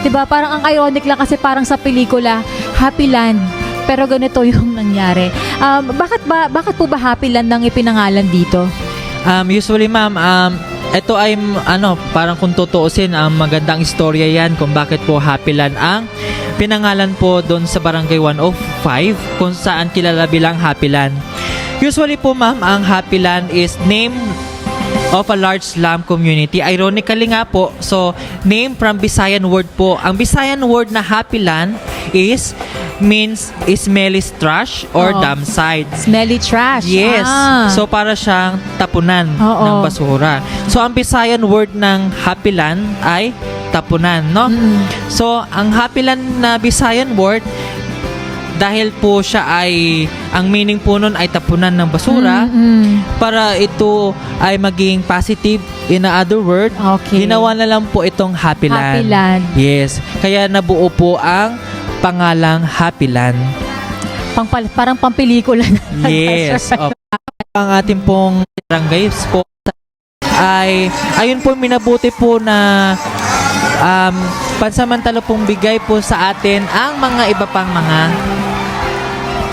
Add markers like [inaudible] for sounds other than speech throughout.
'Diba? Parang ang ironic lang kasi parang sa pelikula, Happy Land. Pero ganito [laughs] yung nangyari. Um, bakit ba bakit po ba Happy Land ang ipinangalan dito? Um, usually ma'am, um, ito ay ano, parang kung tutuusin, ang magandang istorya yan kung bakit po Happy Land ang pinangalan po doon sa Barangay 105 kung saan kilala bilang Happy Land. Usually po ma'am, ang Happy Land is name of a large slum community. Ironically nga po, so name from Visayan word po. Ang Visayan word na Happy Land is means smelly trash or Oo. dump site. Smelly trash. Yes. Ah. So para siyang tapunan Oo. ng basura. So ang Visayan word ng Happy Land ay tapunan, no? Mm. So ang Happy Land na Visayan word dahil po siya ay ang meaning po nun ay tapunan ng basura Mm-mm. para ito ay maging positive in other word Okay. ginawa na lang po itong Happy Land. Happy Land. Yes. Kaya nabuo po ang pangalang Happy Land. Pang, parang pampelikula na. Yes. [laughs] Opo. Ang ating pong barangay po ay ayun po minabuti po na um, pansamantala pong bigay po sa atin ang mga iba pang mga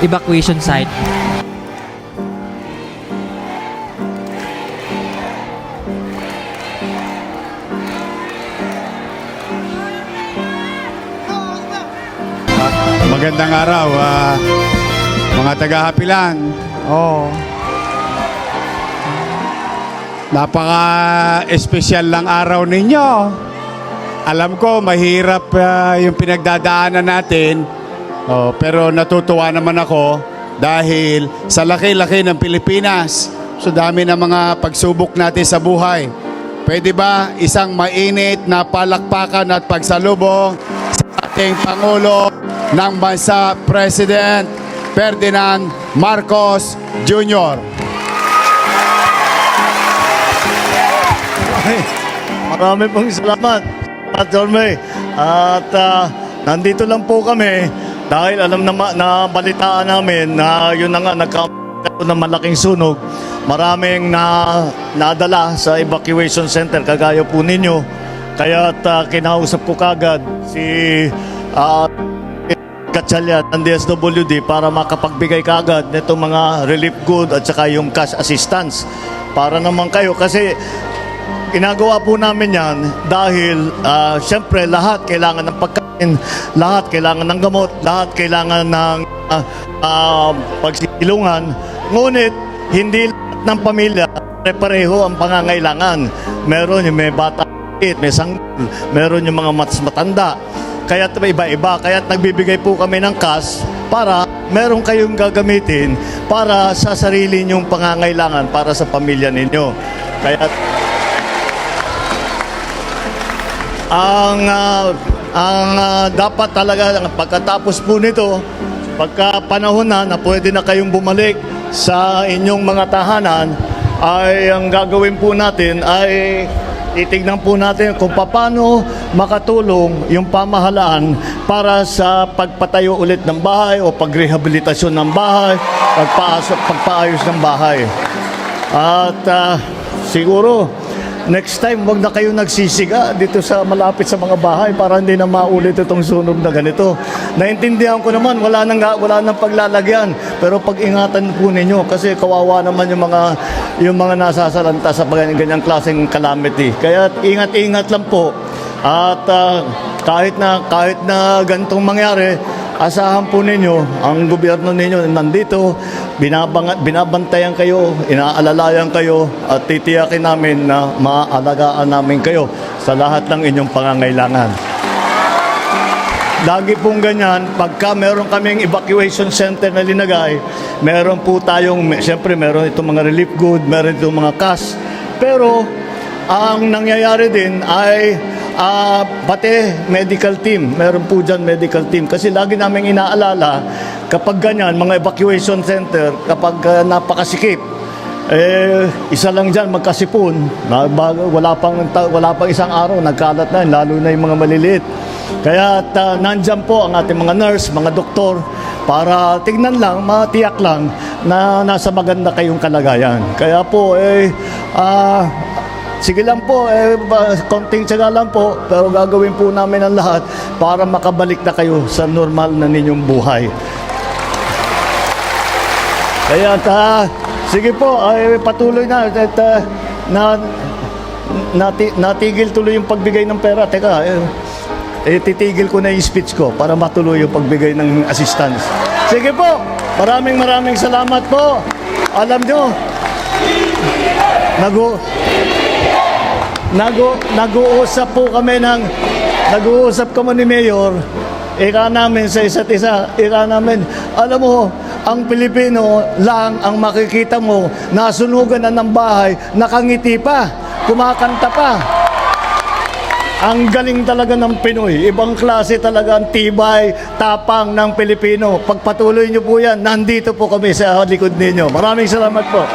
evacuation site. Magandang araw, ah, mga taga-Hapilan. Oh. Napaka-espesyal lang araw ninyo. Alam ko, mahirap ah, yung pinagdadaanan natin. Oh, pero natutuwa naman ako dahil sa laki-laki ng Pilipinas, so dami ng mga pagsubok natin sa buhay. Pwede ba isang mainit na palakpakan at pagsalubong sa ating Pangulo ng Bansa, President Ferdinand Marcos Jr. Ay, marami pong salamat, Pat Jorme. At ah, nandito lang po kami dahil alam na, na balitaan namin na yun na nga nagkaroon ng malaking sunog. Maraming na nadala sa evacuation center kagaya po ninyo. Kaya kinausap ko kagad si ah, Gatchalian ng DSWD para makapagbigay kagad nitong mga relief good at saka yung cash assistance para naman kayo kasi Ginagawa po namin yan dahil ah, syempre lahat kailangan ng pagkain, lahat kailangan ng gamot, lahat kailangan ng ah, ah, pagsisilungan. Ngunit hindi lahat ng pamilya pare-pareho ang pangangailangan. Meron yung may bata, may sanggol, meron yung mga mas matanda. Kaya iba-iba, kaya nagbibigay po kami ng cash para meron kayong gagamitin para sa sarili nyong pangangailangan para sa pamilya ninyo. Kaya ang ah, ang ah, dapat talaga pagkatapos po nito pagka panahon na na pwede na kayong bumalik sa inyong mga tahanan ay ang gagawin po natin ay titignan po natin kung paano makatulong yung pamahalaan para sa pagpatayo ulit ng bahay o pagrehabilitasyon ng bahay, pagpaayos ng bahay. At ah, siguro, next time, wag na kayo nagsisiga dito sa malapit sa mga bahay para hindi na maulit itong sunog na ganito. Naintindihan ko naman, wala nang, wala nang paglalagyan. Pero pag-ingatan po ninyo kasi kawawa naman yung mga yung mga nasasalanta sa ganyan- ganyang klaseng calamity. Kaya ingat-ingat lang po. At ah, kahit na kahit na ganitong mangyari, asahan po ninyo, ang gobyerno ninyo nandito, binabang, binabantayan kayo, inaalalayan kayo, at titiyakin namin na maaalagaan namin kayo sa lahat ng inyong pangangailangan. Lagi pong ganyan, pagka meron kaming evacuation center na linagay, meron po tayong, siyempre meron itong mga relief good, meron itong mga cash. Pero, ang nangyayari din ay ah, pati medical team, meron po dyan medical team. Kasi lagi namin inaalala, kapag ganyan, mga evacuation center, kapag ah, napakasikip, eh, isa lang dyan, magkasipon. Wala, pang, wala pang isang araw, nagkalat na, lalo na yung mga maliliit. Kaya ta, nandyan po ang ating mga nurse, mga doktor, para tignan lang, matiyak lang na nasa maganda kayong kalagayan. Kaya po, eh, ah, sige lang po, eh, konting tsaga lang po, pero gagawin po namin ang lahat para makabalik na kayo sa normal na ninyong buhay. Kaya ta, sige po, ay patuloy na at ah, na nati, natigil tuloy yung pagbigay ng pera. Teka, eh, eh, titigil ko na yung speech ko para matuloy yung pagbigay ng assistance. Sige po, maraming maraming salamat po. Alam nyo, nagu, nagu, nag-uusap po kami ng, nag-uusap kami ni Mayor, ika namin sa isa't isa, ika namin, alam mo, ang Pilipino lang ang makikita mo, nasunugan na ng bahay, nakangiti pa, kumakanta pa. Ang galing talaga ng Pinoy. Ibang klase talaga ang tibay, tapang ng Pilipino. Pagpatuloy niyo po yan, nandito po kami sa likod ninyo. Maraming salamat po.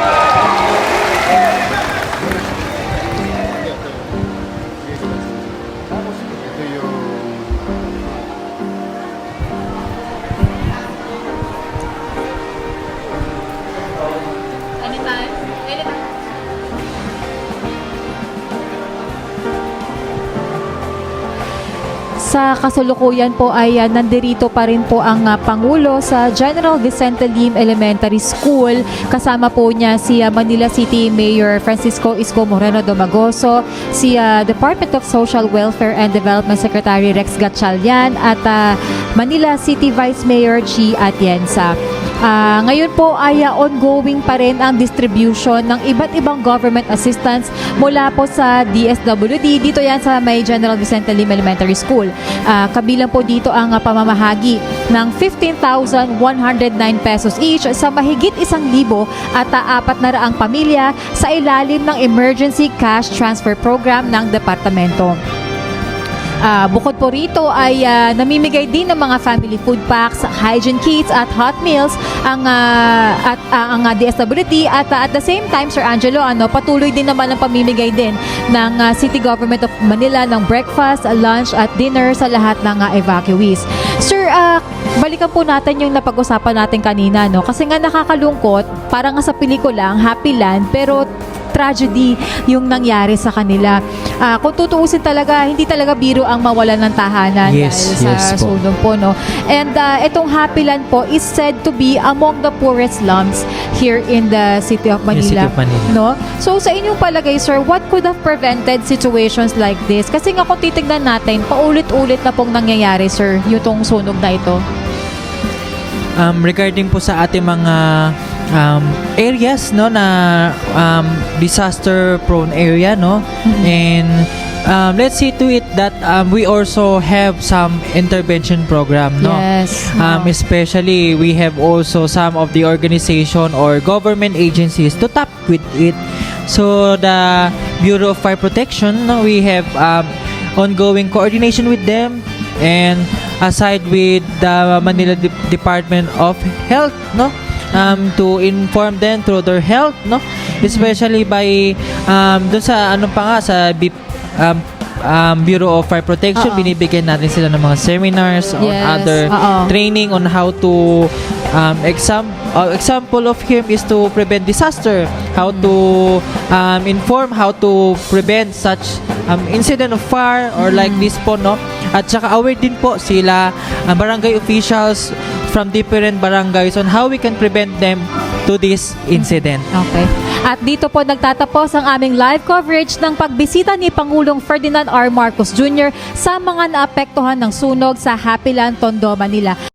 Sa kasalukuyan po ay uh, nandirito pa rin po ang ah, Pangulo sa General Vicente Lim Elementary School. Kasama po niya si ah, Manila City Mayor Francisco Isko Moreno Domagoso, si ah, Department of Social Welfare and Development Secretary Rex Gatchalian at ah, Manila City Vice Mayor G. Atienza. Ah, ngayon po ay ah, ongoing pa rin ang distribution ng iba't ibang government assistance mula po sa DSWD. Dito yan sa may General Vicente Lim Elementary School. Ah, kabilang po dito ang ah, pamamahagi ng 15,109 pesos each sa mahigit isang libo at apat na raang pamilya sa ilalim ng Emergency Cash Transfer Program ng Departamento. Ah, bukod po rito ay ah, namimigay din ng mga family food packs, hygiene kits at hot meals ang ah, at ah, ang ah, DSWD at ah, at the same time Sir Angelo ano patuloy din naman ang pamimigay din ng ah, City Government of Manila ng breakfast, lunch at dinner sa lahat ng ah, evacuees. Sir, ah, balikan po natin yung napag-usapan natin kanina no kasi nga nakakalungkot parang nga sa pelikula ang Happy Land pero tragedy yung nangyari sa kanila. Ah, kung tutuusin talaga, hindi talaga biro ang mawalan ng tahanan Yes, dahil sa yes po. sunog po. No? And ah, itong Happy Land po is said to be among the poorest slums here in the city of Yung City Manila. of Manila. No? So sa inyong palagay, sir, what could have prevented situations like this? Kasi nga kung titignan natin, paulit-ulit na pong nangyayari, sir, yung tong sunog na ito. um, regarding po sa ating mga um, areas no na um, disaster prone area no? And um, let's see to it that um, we also have some intervention program no? Yes. um, no. especially we have also some of the organization or government agencies to tap with it. So the Bureau of Fire Protection no, we have um, ongoing coordination with them and aside with the Manila De- Department of Health no um, to inform them through their health no especially by um, dun sa ano pa nga sa BIP, um, um, Bureau of Fire Protection Oo. binibigyan natin sila ng mga seminars or Yes, other oo. training on how to um, exam uh, example of him is to prevent disaster how to um, inform how to prevent such um, incident of fire or like this po no at saka aware din po sila ang barangay officials from different barangays on how we can prevent them to this incident Okay. At dito po nagtatapos ang aming live coverage ng pagbisita ni Pangulong Ferdinand R. Marcos Jr. sa mga naapektuhan ng sunog sa Happy Land, Tondo, Manila.